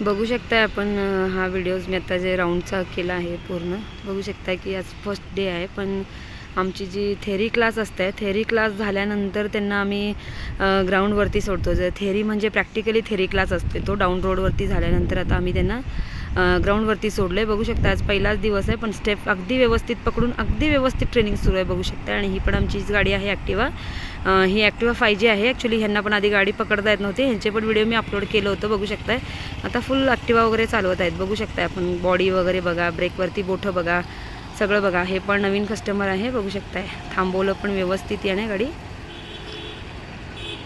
बघू शकताय आपण हा व्हिडिओज मी आता जे राऊंडचा केला आहे पूर्ण. बघू शकता की आज फर्स्ट डे आहे पण आमची जी थेरी क्लास असते थेरी क्लास झाल्यानंतर त्यांना आम्ही ग्राउंडवरती सोडतो. जर थेरी म्हणजे प्रॅक्टिकली थेरी क्लास असते तो डाऊन रोडवरती झाल्यानंतर आता आम्ही त्यांना ग्राउंडवरती सोडलं आहे बघू शकता आज पहिलाच दिवस आहे पण स्टेप अगदी व्यवस्थित पकडून अगदी व्यवस्थित ट्रेनिंग सुरू आहे बघू शकता आणि ही पण आमचीच गाडी आहे ॲक्टिवा ही ॲक्टिवा फाय जी आहे. ॲक्च्युली ह्यांना पण आधी गाडी पकडता येत नव्हती. ह्यांचे पण व्हिडिओ मी अपलोड केलं होतं. बघू शकताय. आता फुल ॲक्टिवा वगैरे चालवत आहेत. बघू शकताय आपण. बॉडी वगैरे बघा ब्रेकवरती बोठं बघा सगळं बघा. हे पण नवीन कस्टमर आहे. बघू शकताय. थांबवलं पण व्यवस्थित याने गाडी.